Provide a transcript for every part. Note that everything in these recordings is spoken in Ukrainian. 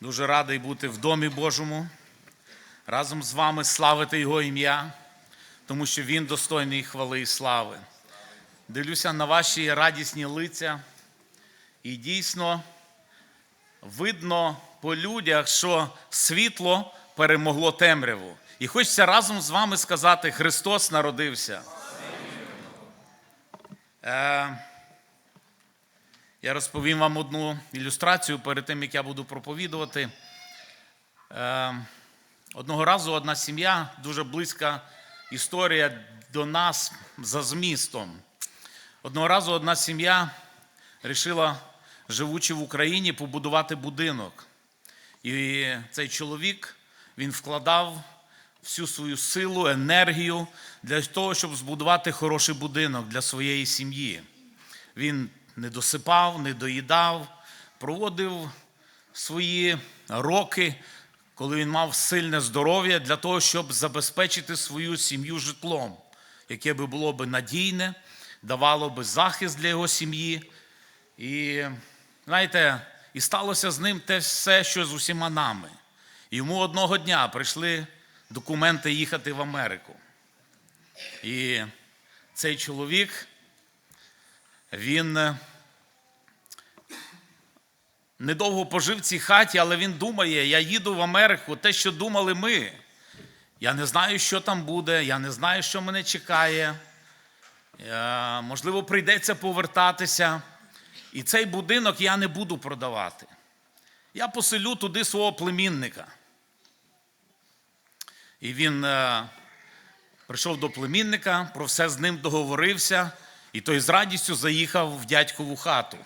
Дуже радий бути в домі Божому, разом з вами славити Його ім'я, тому що Він достойний хвали і слави. Дивлюся на ваші радісні лиця, і дійсно видно по людях, що світло перемогло темряву. І хочеться разом з вами сказати: Христос народився. Е, я розповім вам одну ілюстрацію перед тим, як я буду проповідувати. Е, Одного разу одна сім'я, дуже близька історія до нас за змістом. Одного разу одна сім'я вирішила, живучи в Україні, побудувати будинок. І цей чоловік він вкладав всю свою силу, енергію для того, щоб збудувати хороший будинок для своєї сім'ї. Він не досипав, не доїдав, проводив свої роки, коли він мав сильне здоров'я, для того, щоб забезпечити свою сім'ю житлом, яке би було би надійне, давало би захист для його сім'ї. І знаєте, і сталося з ним те все, що з усіма нами. Йому одного дня прийшли документи їхати в Америку. І цей чоловік, він е, недовго пожив в цій хаті, але він думає, я їду в Америку, те, що думали ми. Я не знаю, що там буде, я не знаю, що мене чекає. Е, Можливо, прийдеться повертатися. І цей будинок я не буду продавати. Я поселю туди свого племінника. І він е, прийшов до племінника, про все з ним договорився, і той з радістю заїхав в дядькову хату.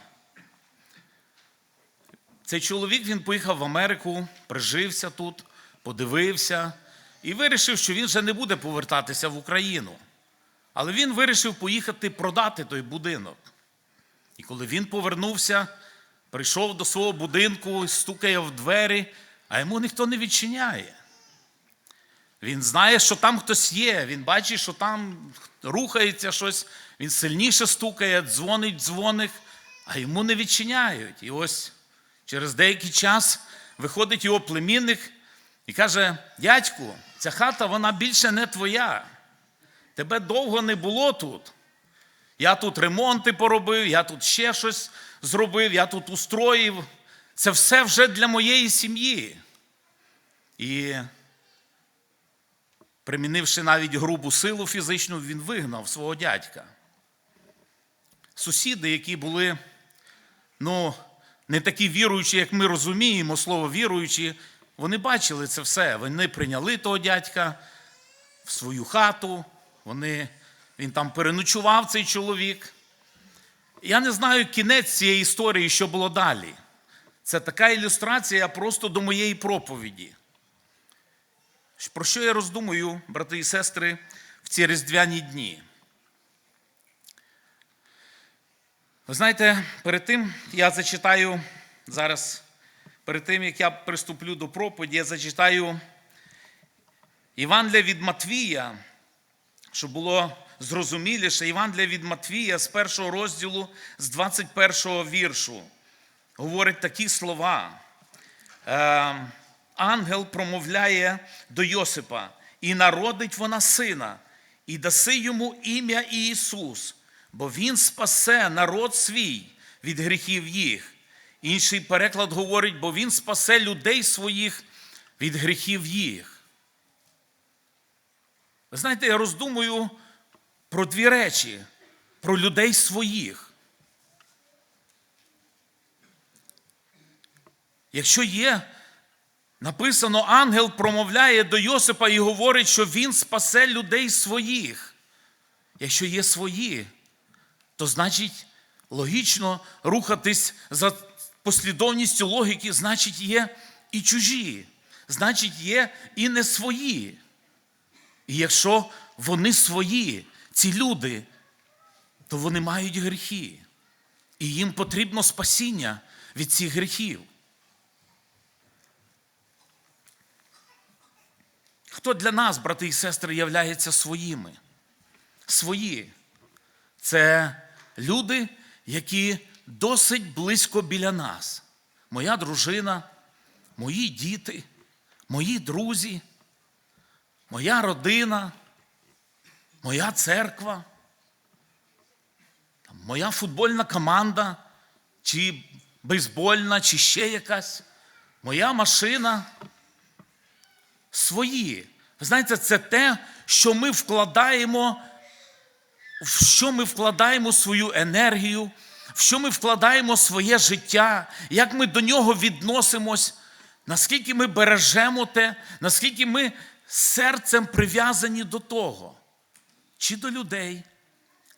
Цей чоловік він поїхав в Америку, прижився тут, подивився і вирішив, що він вже не буде повертатися в Україну. Але він вирішив поїхати продати той будинок. І коли він повернувся, прийшов до свого будинку, стукає в двері, а йому ніхто не відчиняє. Він знає, що там хтось є, він бачить, що там рухається щось, він сильніше стукає, дзвонить дзвоник, а йому не відчиняють. І ось через деякий час виходить його племінник і каже: дядьку, ця хата вона більше не твоя. Тебе довго не було тут. Я тут ремонти поробив, я тут ще щось зробив, я тут устроїв. Це все вже для моєї сім'ї. І примінивши навіть грубу силу фізичну, він вигнав свого дядька. Сусіди, які були, ну, не такі віруючі, як ми розуміємо, слово віруючі, вони бачили це все. Вони прийняли того дядька в свою хату, вони, він там переночував цей чоловік. Я не знаю кінець цієї історії, що було далі. Це така ілюстрація просто до моєї проповіді. Про що я роздумую, брати і сестри, в ці різдвяні дні? Ви знаєте, перед тим я зачитаю зараз, перед тим, як я приступлю до проповіді, я зачитаю Івангелія від Матвія, щоб було зрозуміліше, Івангелія від Матвія з першого розділу, з 21 віршу, говорить такі слова. Ангел промовляє до Йосипа, і народить вона сина, і даси йому ім'я Ісус, бо Він спасе народ свій від гріхів їх. Інший переклад говорить, бо Він спасе людей своїх від гріхів їх. Ви знаєте, я роздумую про дві речі: про людей своїх. Якщо є Написано, ангел промовляє до Йосипа і говорить, що він спасе людей своїх. Якщо є свої, то значить логічно рухатись за послідовністю логіки, значить, є і чужі, значить, є і не свої. І якщо вони свої, ці люди, то вони мають гріхи. І їм потрібно спасіння від цих гріхів. Хто для нас, брати і сестри, являється своїми? Свої. Це люди, які досить близько біля нас. Моя дружина, мої діти, мої друзі, моя родина, моя церква, моя футбольна команда, чи бейсбольна, чи ще якась, моя машина. Свої. Ви знаєте, це те, що ми вкладаємо, в що ми вкладаємо свою енергію, в що ми вкладаємо своє життя, як ми до нього відносимось, наскільки ми бережемо те, наскільки ми серцем прив'язані до того, чи до людей,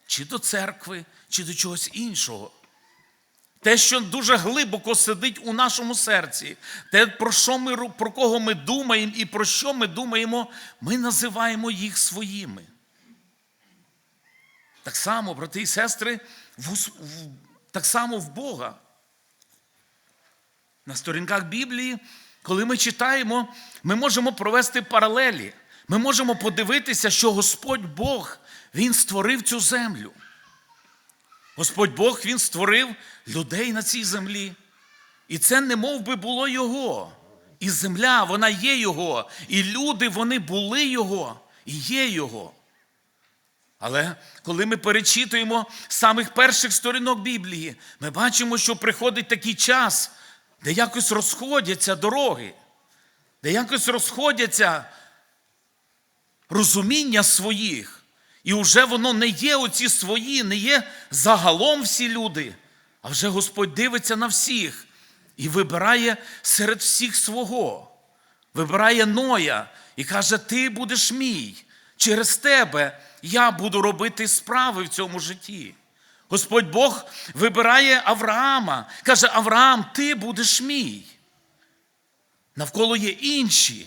чи до церкви, чи до чогось іншого. Те, що дуже глибоко сидить у нашому серці, те, про що ми про кого ми думаємо і про що ми думаємо, ми називаємо їх своїми. Так само, брати і сестри, в, в- так само в Бога. На сторінках Біблії, коли ми читаємо, ми можемо провести паралелі. Ми можемо подивитися, що Господь Бог, Він створив цю землю. Господь Бог Він створив людей на цій землі. І це не би було Його. І земля, вона є Його. І люди, вони були Його, і є Його. Але коли ми перечитуємо самих перших сторінок Біблії, ми бачимо, що приходить такий час, де якось розходяться дороги, де якось розходяться розуміння своїх. І вже воно не є оці свої, не є загалом всі люди, а вже Господь дивиться на всіх і вибирає серед всіх свого. Вибирає Ноя і каже: Ти будеш мій. Через тебе я буду робити справи в цьому житті. Господь Бог вибирає Авраама, каже: Авраам, ти будеш мій. Навколо є інші.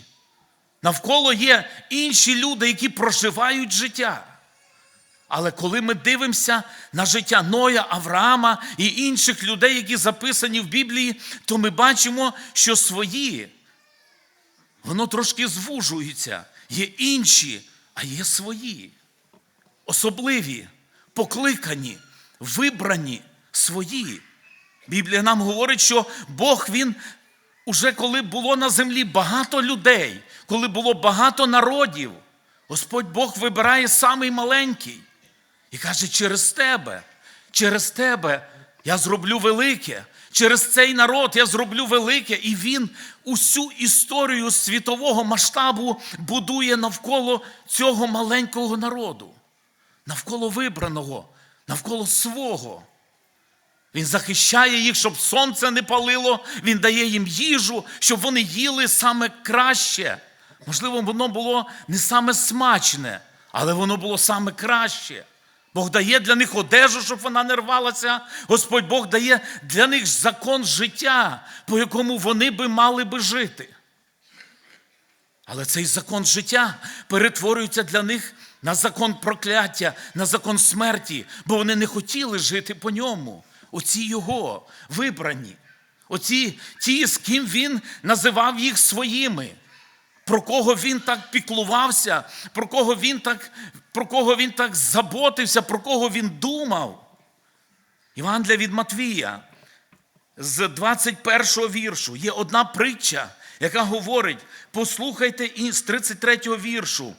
Навколо є інші люди, які проживають життя. Але коли ми дивимося на життя Ноя, Авраама і інших людей, які записані в Біблії, то ми бачимо, що свої, воно трошки звужується. Є інші, а є свої. Особливі, покликані, вибрані свої. Біблія нам говорить, що Бог Він уже коли було на землі багато людей, коли було багато народів, Господь Бог вибирає самий маленький і каже: через тебе, через тебе я зроблю велике, через цей народ я зроблю велике, і він усю історію світового масштабу будує навколо цього маленького народу, навколо вибраного, навколо свого. Він захищає їх, щоб сонце не палило, він дає їм їжу, щоб вони їли саме краще. Можливо, воно було не саме смачне, але воно було саме краще. Бог дає для них одежу, щоб вона не рвалася. Господь Бог дає для них закон життя, по якому вони би мали би жити. Але цей закон життя перетворюється для них на закон прокляття, на закон смерті, бо вони не хотіли жити по ньому. Оці його вибрані, оці ті, з ким він називав їх своїми, про кого він так піклувався, про кого він так, про кого він так заботився, про кого він думав. Івангелія від Матвія з 21 го віршу є одна притча, яка говорить: послухайте і з 33 віршу.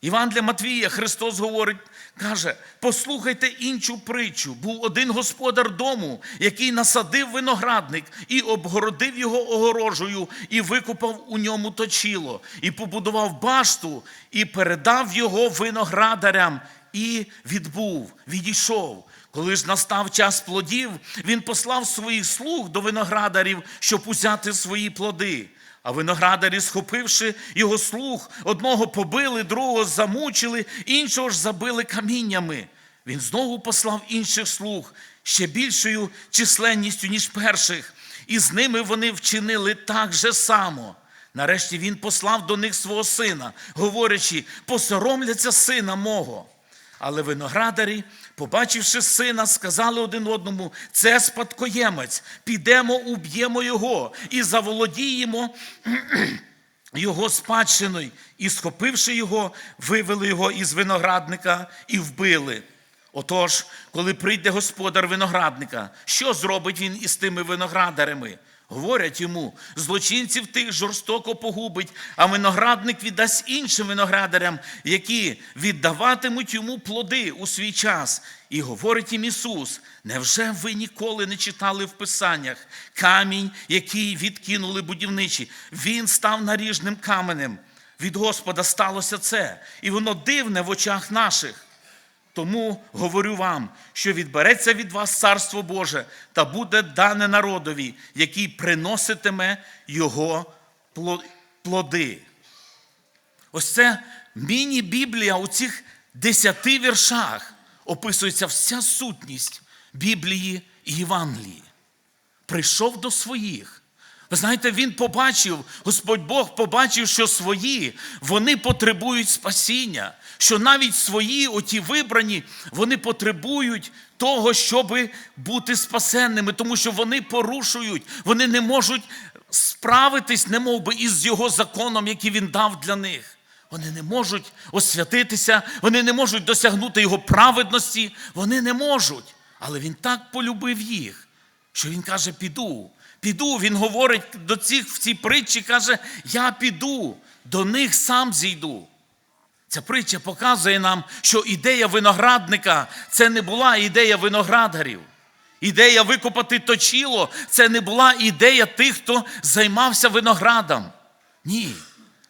Іван для Матвія Христос говорить, каже: послухайте іншу притчу. Був один господар дому, який насадив виноградник і обгородив його огорожею, і викопав у ньому точило, і побудував башту, і передав його виноградарям, і відбув, відійшов. Коли ж настав час плодів, він послав своїх слуг до виноградарів, щоб узяти свої плоди. А виноградарі, схопивши його слуг, одного побили, другого замучили, іншого ж забили каміннями. Він знову послав інших слуг ще більшою численністю, ніж перших, і з ними вони вчинили так же само. Нарешті він послав до них свого сина, говорячи: посоромляться сина мого. Але виноградарі, побачивши сина, сказали один одному: це спадкоємець, підемо, уб'ємо його і заволодіємо його спадщиною. І, схопивши його, вивели його із виноградника і вбили. Отож, коли прийде господар виноградника, що зробить він із тими виноградарями? Говорять йому, злочинців тих жорстоко погубить, а виноградник віддасть іншим виноградарям, які віддаватимуть йому плоди у свій час. І говорить їм Ісус: невже ви ніколи не читали в Писаннях камінь, який відкинули будівничі? Він став наріжним каменем. Від Господа сталося це, і воно дивне в очах наших. Тому говорю вам, що відбереться від вас царство Боже та буде дане народові, який приноситиме його плоди. Ось це міні-біблія у цих десяти віршах описується вся сутність Біблії і Євангелії. Прийшов до своїх. Ви знаєте, він побачив, Господь Бог побачив, що свої вони потребують спасіння, що навіть свої, оті вибрані, вони потребують того, щоб бути спасенними, тому що вони порушують, вони не можуть справитись, не мов би, із його законом, який він дав для них. Вони не можуть освятитися, вони не можуть досягнути його праведності, вони не можуть. Але він так полюбив їх, що він каже: піду, піду. Він говорить до цих в цій притчі, каже: Я піду, до них сам зійду. Ця притча показує нам, що ідея виноградника це не була ідея виноградарів. Ідея викопати точіло це не була ідея тих, хто займався виноградом. Ні,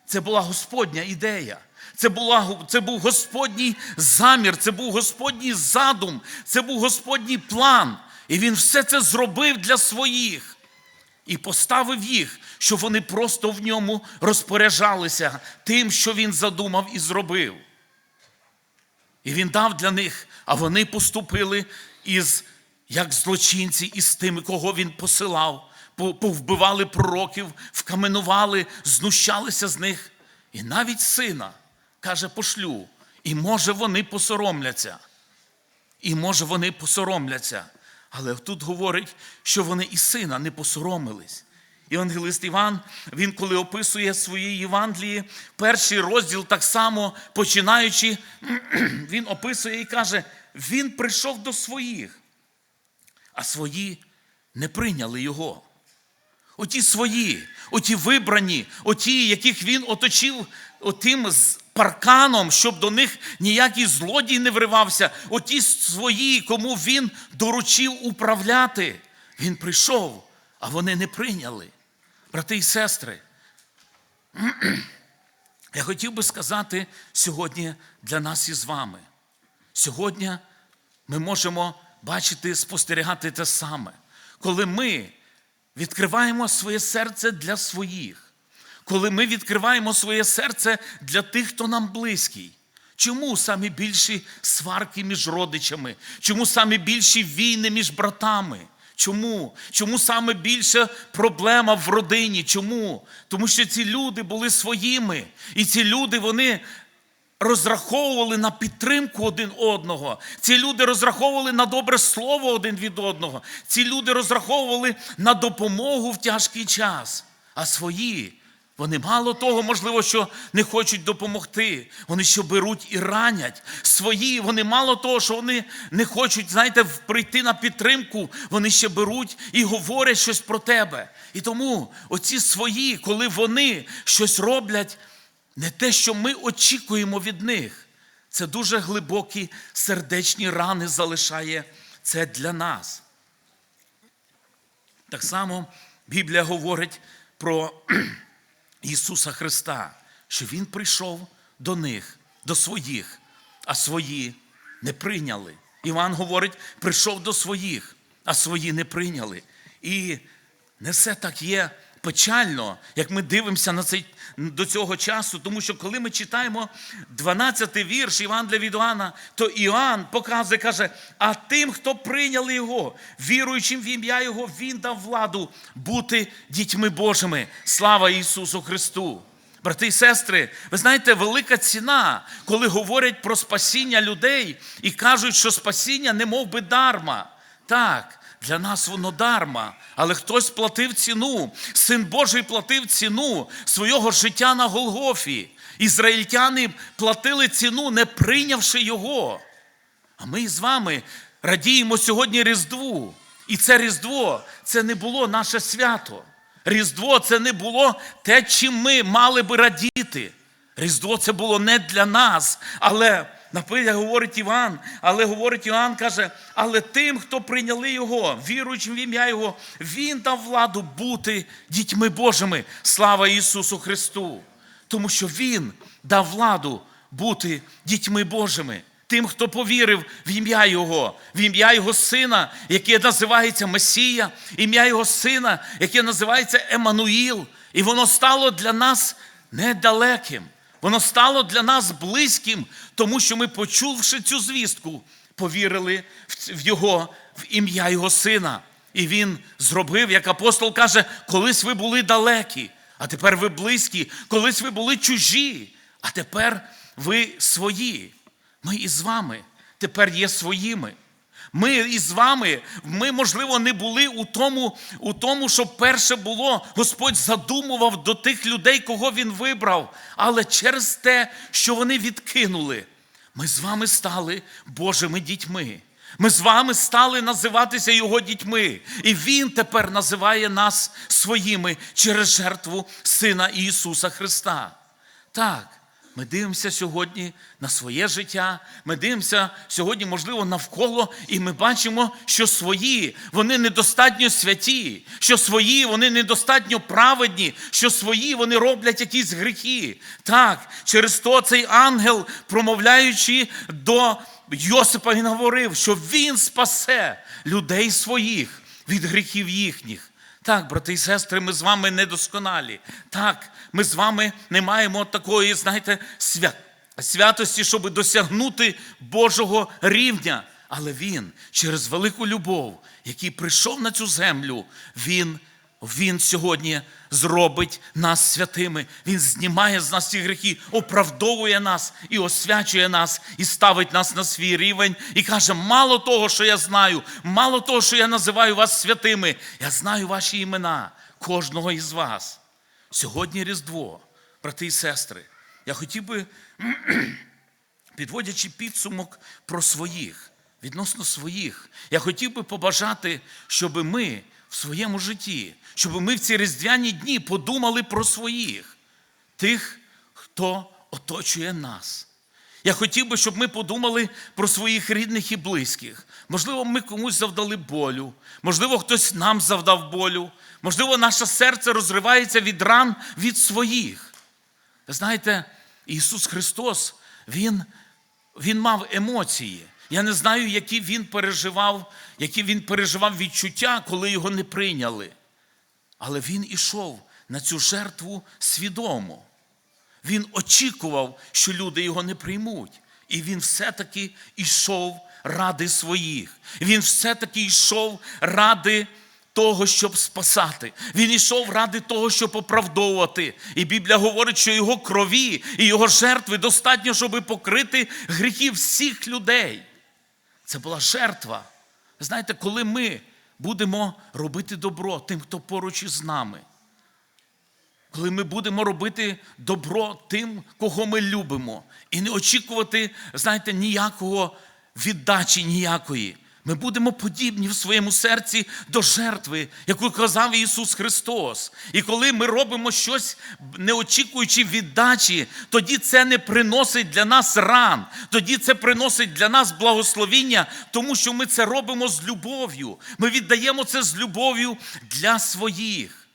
це була Господня ідея. Це, була, це був Господній замір, це був Господній задум, це був Господній план. І він все це зробив для своїх і поставив їх, щоб вони просто в ньому розпоряджалися тим, що він задумав і зробив. І він дав для них, а вони поступили із, як злочинці, із тими, кого він посилав, повбивали пророків, вкаменували, знущалися з них. І навіть сина каже, пошлю. І може вони посоромляться. І може вони посоромляться. Але тут говорить, що вони і сина не посоромились. Євангелист Іван, він коли описує свої Євангелії, перший розділ так само починаючи, він описує і каже: він прийшов до своїх, а свої не прийняли його. Оті свої, оті вибрані, оті, яких він оточив отим парканом, щоб до них ніякий злодій не вривався, оті свої, кому він доручив управляти. Він прийшов, а вони не прийняли. Брати і сестри, я хотів би сказати сьогодні для нас із вами. Сьогодні ми можемо бачити, спостерігати те саме, коли ми відкриваємо своє серце для своїх, коли ми відкриваємо своє серце для тих, хто нам близький. Чому саме більші сварки між родичами? Чому саме більші війни між братами? Чому? Чому саме більша проблема в родині? Чому? Тому що ці люди були своїми, і ці люди вони розраховували на підтримку один одного. Ці люди розраховували на добре слово один від одного. Ці люди розраховували на допомогу в тяжкий час. А свої, вони мало того, можливо, що не хочуть допомогти. Вони що беруть і ранять. Свої, вони мало того, що вони не хочуть, знаєте, прийти на підтримку, вони ще беруть і говорять щось про тебе. І тому оці свої, коли вони щось роблять, не те, що ми очікуємо від них. Це дуже глибокі сердечні рани залишає це для нас. Так само Біблія говорить про Ісуса Христа, що Він прийшов до них, до своїх, а свої не прийняли. Іван говорить, прийшов до своїх, а свої не прийняли. І не все так є печально, як ми дивимося на цей, до цього часу, тому що коли ми читаємо 12-й вірш Івангелія від Іоанна, то Іоанн показує, каже, а тим, хто прийняли його, віруючим в ім'я Його, Він дав владу бути дітьми Божими. Слава Ісусу Христу! Брати і сестри, ви знаєте, велика ціна, коли говорять про спасіння людей і кажуть, що спасіння не мов би дарма. Так, для нас воно дарма, але хтось платив ціну. Син Божий платив ціну свого життя на Голгофі. Ізраїльтяни платили ціну, не прийнявши його. А ми з вами радіємо сьогодні Різдву. І це Різдво це не було наше свято. Різдво це не було те, чим ми мали би радіти. Різдво це було не для нас, але наприклад, говорить Іван, але говорить Іоанн, каже, але тим, хто прийняли його, віруючим в ім'я Його, Він дав владу бути дітьми Божими. Слава Ісусу Христу! Тому що Він дав владу бути дітьми Божими. Тим, хто повірив в ім'я Його, в ім'я Його Сина, яке називається Месія, ім'я Його Сина, яке називається Еммануїл. І воно стало для нас недалеким. Воно стало для нас близьким, тому що ми, почувши цю звістку, повірили в Його, в ім'я Його Сина. І Він зробив, як апостол каже, колись ви були далекі, а тепер ви близькі, колись ви були чужі, а тепер ви свої. Ми із вами тепер є своїми. Ми із вами, ми, можливо, не були у тому, у тому, що перше було, Господь задумував до тих людей, кого Він вибрав. Але через те, що вони відкинули, ми з вами стали Божими дітьми. Ми з вами стали називатися Його дітьми. І Він тепер називає нас своїми через жертву Сина Ісуса Христа. Так. Ми дивимося сьогодні на своє життя. Ми дивимося сьогодні, можливо, навколо, і ми бачимо, що свої вони недостатньо святі, що свої вони недостатньо праведні, що свої вони роблять якісь гріхи. Так, через то цей ангел, промовляючи до Йосипа, він говорив, що він спасе людей своїх від гріхів їхніх. Так, брати і сестри, ми з вами недосконалі. Так, ми з вами не маємо такої, знаєте, свят... святості, щоб досягнути Божого рівня. Але Він через велику любов, який прийшов на цю землю, Він він сьогодні зробить нас святими. Він знімає з нас ці гріхи, оправдовує нас і освячує нас, і ставить нас на свій рівень, і каже: мало того, що я знаю, мало того, що я називаю вас святими, я знаю ваші імена, кожного із вас. Сьогодні Різдво, брати і сестри, я хотів би, підводячи підсумок про своїх, відносно своїх, я хотів би побажати, щоб ми своєму житті, щоб ми в ці різдвяні дні подумали про своїх, тих, хто оточує нас. Я хотів би, щоб ми подумали про своїх рідних і близьких. Можливо, ми комусь завдали болю, можливо, хтось нам завдав болю, можливо, наше серце розривається від ран від своїх. Знаєте, Ісус Христос, Він, Він мав емоції. Я не знаю, які він переживав, які він переживав відчуття, коли його не прийняли. Але він ішов на цю жертву свідомо. Він очікував, що люди його не приймуть. І він все-таки йшов ради своїх. Він все-таки йшов ради того, щоб спасати. Він йшов ради того, щоб оправдовувати. І Біблія говорить, що його крові і його жертви достатньо, щоб покрити гріхи всіх людей. Це була жертва. Знаєте, коли ми будемо робити добро тим, хто поруч із нами, коли ми будемо робити добро тим, кого ми любимо, і не очікувати, знаєте, ніякого віддачі ніякої. Ми будемо подібні в своєму серці до жертви, яку казав Ісус Христос. І коли ми робимо щось, не очікуючи віддачі, тоді це не приносить для нас ран, тоді це приносить для нас благословіння, тому що ми це робимо з любов'ю. Ми віддаємо це з любов'ю для своїх.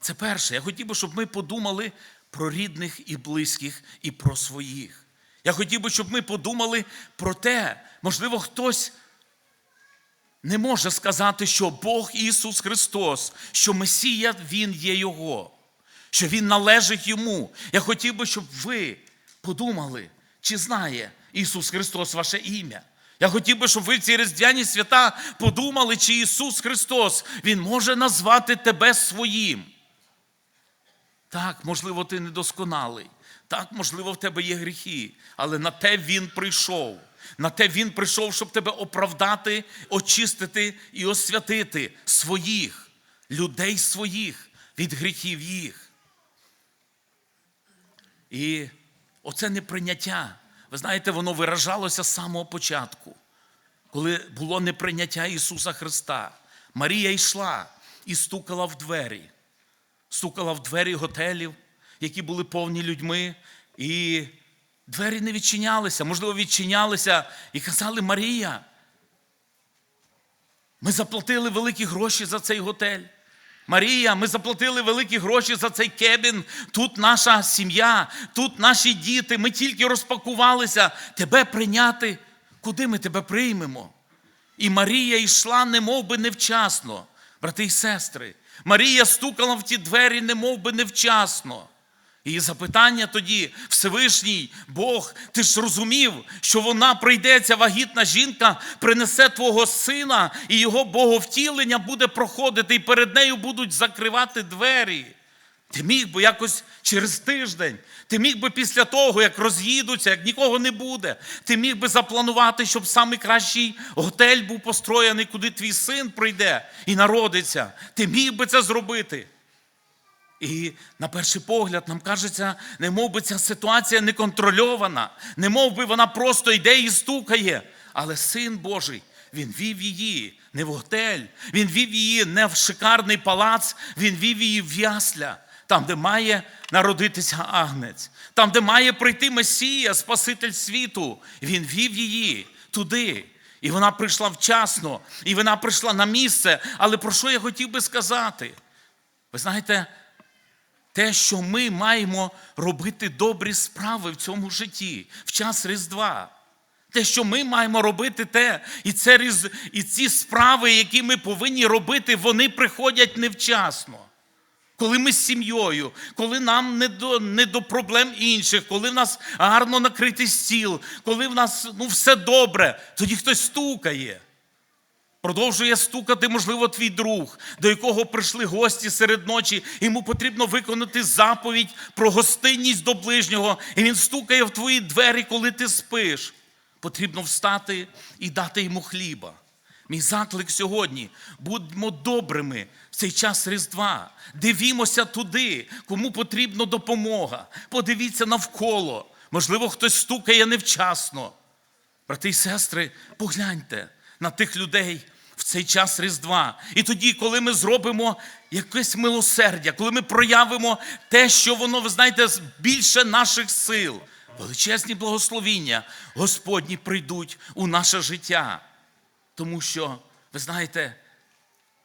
Це перше. Я хотів би, щоб ми подумали про рідних і близьких і про своїх. Я хотів би, щоб ми подумали про те, можливо, хтось не може сказати, що Бог Ісус Христос, що Месія Він є Його, що Він належить Йому. Я хотів би, щоб ви подумали, чи знає Ісус Христос ваше ім'я. Я хотів би, щоб ви в ці різдвяні свята подумали, чи Ісус Христос Він може назвати тебе своїм. Так, можливо, ти недосконалий. Так, можливо, в тебе є гріхи, але на те Він прийшов. На те Він прийшов, щоб тебе оправдати, очистити і освятити своїх, людей своїх від гріхів їх. І оце неприйняття, ви знаєте, воно виражалося з самого початку. коли було неприйняття Ісуса Христа, Марія йшла і стукала в двері, стукала в двері готелів, які були повні людьми, і двері не відчинялися, можливо, відчинялися і казали Марія. Ми заплатили великі гроші за цей готель. Марія, ми заплатили великі гроші за цей кебін. Тут наша сім'я, тут наші діти. Ми тільки розпакувалися тебе прийняти. Куди ми тебе приймемо? І Марія йшла, немов би невчасно, брати і сестри. Марія стукала в ті двері, немов би невчасно. І запитання тоді, Всевишній Бог, ти ж розумів, що вона прийдеться, вагітна жінка, принесе твого сина, і його боговтілення буде проходити, і перед нею будуть закривати двері. Ти міг би якось через тиждень, ти міг би після того, як роз'їдуться, як нікого не буде, ти міг би запланувати, щоб найкращий готель був построєний, куди твій син прийде і народиться. Ти міг би це зробити. І на перший погляд нам кажеться, не мов би ця ситуація неконтрольована, не мов би вона просто йде і стукає. Але син Божий, він вів її не в готель, він вів її не в шикарний палац, він вів її в ясля, там, де має народитися агнець, там, де має прийти Месія, Спаситель світу. Він вів її туди. І вона прийшла вчасно, і вона прийшла на місце. Але про що я хотів би сказати? Ви знаєте, те, що ми маємо робити добрі справи в цьому житті, в час Різдва. Те, що ми маємо робити те, і, це, і ці справи, які ми повинні робити, вони приходять невчасно. Коли ми з сім'єю, коли нам не до, не до проблем інших, коли в нас гарно накритий стіл, коли в нас ну, все добре, тоді хтось стукає. Продовжує стукати, можливо, твій друг, до якого прийшли гості серед ночі. Йому потрібно виконати заповідь про гостинність до ближнього. І він стукає в твої двері, коли ти спиш. Потрібно встати і дати йому хліба. Мій заклик сьогодні: будьмо добрими в цей час Різдва. Дивімося туди, кому потрібна допомога. Подивіться навколо. Можливо, хтось стукає невчасно. Брати і сестри, погляньте на тих людей в цей час Різдва. І тоді, коли ми зробимо якесь милосердя, коли ми проявимо те, що воно, ви знаєте, більше наших сил, величезні благословіння Господні прийдуть у наше життя. Тому що, ви знаєте,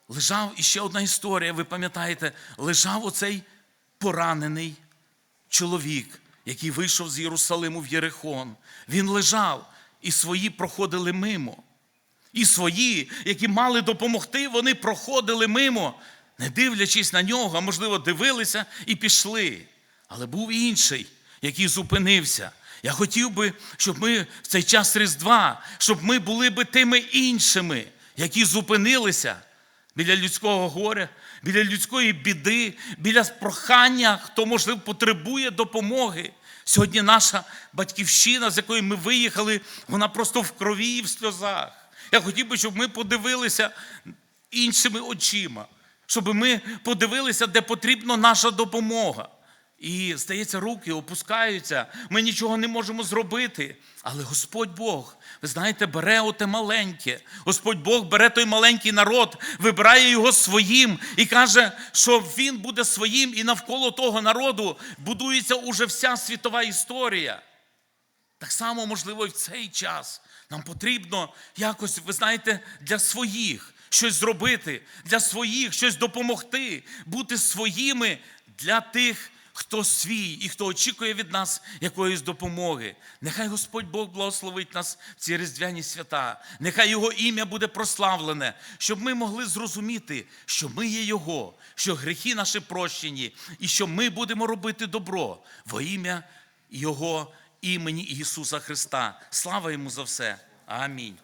лежав іще одна історія, ви пам'ятаєте, лежав оцей поранений чоловік, який вийшов з Єрусалиму в Єрихон. Він лежав, і свої проходили мимо. І свої, які мали допомогти, вони проходили мимо, не дивлячись на нього, а можливо, дивилися і пішли. Але був інший, який зупинився. Я хотів би, щоб ми в цей час Різдва, щоб ми були би тими іншими, які зупинилися біля людського горя, біля людської біди, біля прохання, хто, можливо, потребує допомоги. Сьогодні наша батьківщина, з якої ми виїхали, вона просто в крові і в сльозах. Я хотів би, щоб ми подивилися іншими очима, щоб ми подивилися, де потрібна наша допомога. І, здається, руки опускаються, ми нічого не можемо зробити. Але Господь Бог, ви знаєте, бере оте маленьке. Господь Бог бере той маленький народ, вибирає його своїм і каже, що він буде своїм, і навколо того народу будується уже вся світова історія. Так само, можливо, і в цей час нам потрібно якось, ви знаєте, для своїх щось зробити, для своїх щось допомогти, бути своїми для тих, хто свій і хто очікує від нас якоїсь допомоги. Нехай Господь Бог благословить нас в ці різдвяні свята. Нехай Його ім'я буде прославлене, щоб ми могли зрозуміти, що ми є Його, що гріхи наші прощені, і що ми будемо робити добро во ім'я Його імені Ісуса Христа. Слава йому за все. Амінь.